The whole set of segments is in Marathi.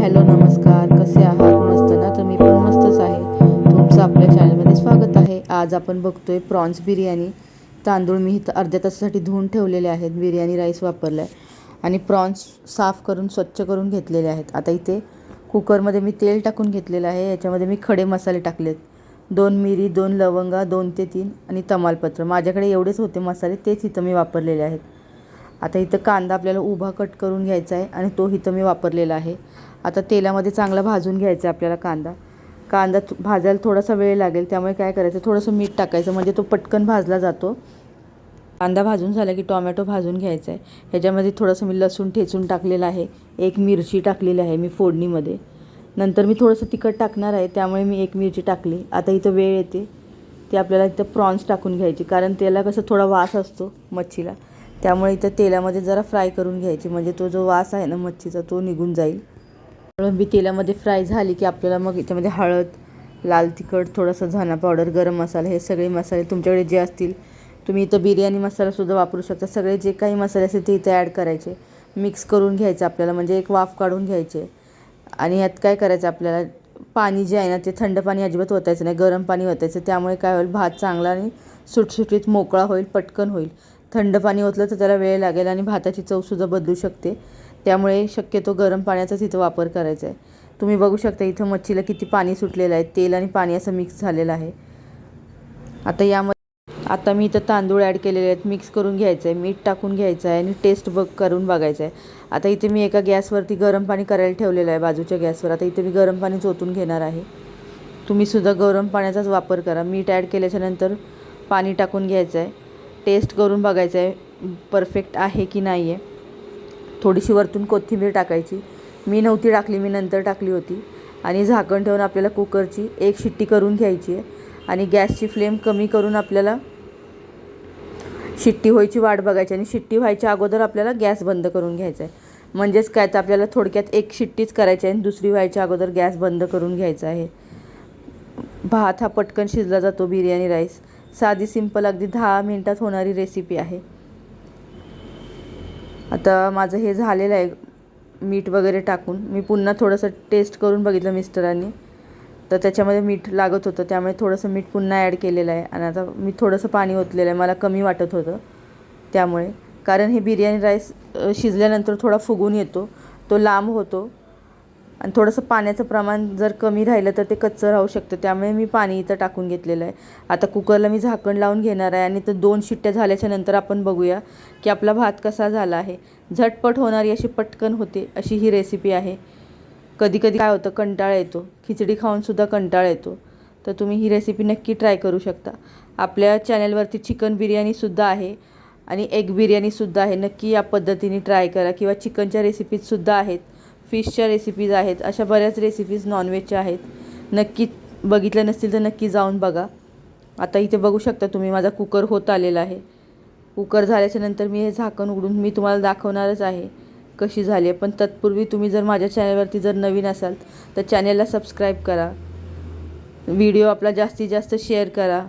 हॅलो नमस्कार. कसे आहात? मस्त ना? तर मी पण मस्तच आहे. तुमचं आपल्या चॅनलमध्ये स्वागत आहे. आज आपण बघतोय प्रॉन्स बिर्याणी. तांदूळ मी इथं अर्ध्या तासासाठी धुवून ठेवलेले आहेत. बिर्याणी राईस वापरला आहे आणि प्रॉन्स साफ करून स्वच्छ करून घेतलेले आहेत. आता इथे कुकरमध्ये मी तेल टाकून घेतलेलं आहे. याच्यामध्ये मी खडे मसाले टाकलेत. दोन मिरी दोन लवंगा दोन ते तीन आणि तमालपत्र. माझ्याकडे एवढेच होते मसाले. तेच इथं मी वापरलेले आहेत. आता इथं कांदा आपल्याला उभा कट करून घ्यायचा आहे आणि तो इथं मी वापरलेला आहे. आता तेलामध्ये चांगला भाजून घ्यायचा आहे आपल्याला कांदा. कांदा भाजायला थोडासा वेळ लागेल त्यामुळे काय करायचं थोडंसं मीठ टाकायचं म्हणजे तो पटकन भाजला जातो. कांदा भाजून झाला की टोमॅटो भाजून घ्यायचा आहे. ह्याच्यामध्ये थोडंसं मी लसूण ठेचून टाकलेलं आहे. एक मिरची टाकलेली आहे मी फोडणीमध्ये. नंतर मी थोडंसं तिखट टाकणार आहे त्यामुळे मी एक मिरची टाकली. आता इथं वेळ येते. ती आपल्याला इथं प्रॉन्स टाकून घ्यायची कारण त्याला कसं थोडा वास असतो मच्छीला. त्यामुळे इथं तेलामध्ये जरा फ्राय करून घ्यायची. म्हणजे तो जो वास आहे ना मच्छीचा तो निघून जाईल. कोळंबी तेलामध्ये फ्राय झाली की आपल्याला मग याच्यामध्ये हळद लाल तिखट थोडंसं धना पावडर गरम मसाला हे सगळे मसाले तुमच्याकडे जे असतील तुम्ही इथं बिर्याणी मसालासुद्धा वापरू शकता. सगळे जे काही मसाले असतील ते इथं ॲड करायचे. मिक्स करून घ्यायचं आपल्याला म्हणजे एक वाफ काढून घ्यायचे. आणि यात काय करायचं आपल्याला? पाणी जे आहे ना ते थंड पाणी अजिबात ओतायचं नाही गरम पाणी ओतायचं. त्यामुळे काय होईल? भात चांगला आणि सुटसुटीत मोकळा होईल पटकन होईल. थंड पाणी ओतलं तर त्याला वेळ लागेल आणि भाताची चवसुद्धा बदलू शकते. त्यामुळे शक्यतो गरम पाण्याचाच इथं वापर करायचा आहे. तुम्ही बघू शकता इथं मच्छीला किती पाणी सुटलेलं आहे. तेल आणि पाणी असं मिक्स झालेलं आहे. आता यामध्ये आता मी इथं तांदूळ ॲड केलेले आहेत. मिक्स करून घ्यायचं आहे. मीठ टाकून घ्यायचं आहे आणि टेस्ट बघ करून बघायचं आहे. आता इथे मी एका गॅसवरती गरम पाणी करायला ठेवलेलं आहे बाजूच्या गॅसवर. आता इथे मी गरम पाणी चोतून घेणार आहे. तुम्हीसुद्धा गरम पाण्याचाच वापर करा. मीठ ॲड केल्याच्यानंतर पाणी टाकून घ्यायचं आहे. टेस्ट करून बघायचं आहे परफेक्ट आहे की नाही आहे थोडीशी वरतून कोथिंबीर टाकायची. मी नव्हती टाकली मी नंतर टाकली होती. आणि झाकण ठेवून आपल्याला कुकरची एक शिट्टी करून घ्यायची आहे. आणि गॅसची फ्लेम कमी करून आपल्याला शिट्टी व्हायची वाट बघायची आणि शिट्टी व्हायच्या अगोदर आपल्याला गॅस बंद करून घ्यायचा आहे. म्हणजेच काय तर आपल्याला थोडक्यात एक शिट्टीच करायची आहे आणि दुसरी व्हायच्या अगोदर गॅस बंद करून घ्यायचा आहे. भात हा पटकन शिजला जातो बिर्याणी राईस. साधी सिंपल अगदी दहा मिनटात होणारी रेसिपी आहे. आता माझं हे झालेलं आहे. मीठ वगैरे टाकून. मी पुन्हा थोडंसं टेस्ट करून बघितलं मिस्टरांनी. तर त्याच्यामध्ये मीठ लागत होतं. त्यामुळे थोडंसं मीठ पुन्हा ॲड केलेलं आहे. आणि आता मी थोडंसं पाणी ओतलेलं आहे. मला कमी वाटत होतं. त्यामुळे. कारण हे बिर्याणी राईस शिजल्यानंतर थोडा फुगून येतो. तो लांब होतो. आणि थोडंसं पाण्याचं प्रमाण जर कमी राहिलं तर ते कच्चं राहू शकतं. त्यामुळे मी पाणी इथं टाकून घेतलेलं आहे. आता कुकरला मी झाकण लावून घेणार आहे आणि तर दोन शिट्ट्या झाल्याच्यानंतर आपण बघूया की आपला भात कसा झाला आहे. झटपट होणारी अशी पटकन होते अशी ही रेसिपी आहे. कधी कधी काय होतं कंटाळा येतो. खिचडी खाऊनसुद्धा कंटाळा येतो. तर तुम्ही ही रेसिपी नक्की ट्राय करू शकता. आपल्या चॅनलवरती चिकन बिर्याणीसुद्धा आहे आणि एग बिर्याणीसुद्धा आहे. नक्की या पद्धतीने ट्राय करा किंवा चिकनच्या रेसिपीजसुद्धा आहेत. फिशच्या रेसिपीज आहेत अशा बऱ्याच रेसिपीज नॉनव्हेजच्या आहेत. नक्की बघितल्या नसतील तर नक्की जाऊन बघा. आता इथे बघू शकता तुम्ही माझा कुकर होत आलेला आहे. कुकर झाल्याच्यानंतर मी हे झाकण उघडून मी तुम्हाला दाखवणारच आहे कशी झाली आहे. पण तत्पूर्वी तुम्ही जर माझ्या चॅनलवरती जर नवीन असाल तर चॅनलला सबस्क्राईब करा. व्हिडिओ आपला जास्तीत जास्त शेअर करा.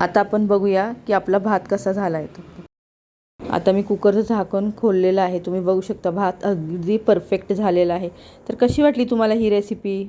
आता आपण बघूया की आपला भात कसा झाला आहे. तो आता मी कुकरचं झाकण खोललेलं आहे. तुम्ही बघू शकता भात अगदी परफेक्ट झालेला आहे. तर कशी वाटली तुम्हाला ही रेसिपी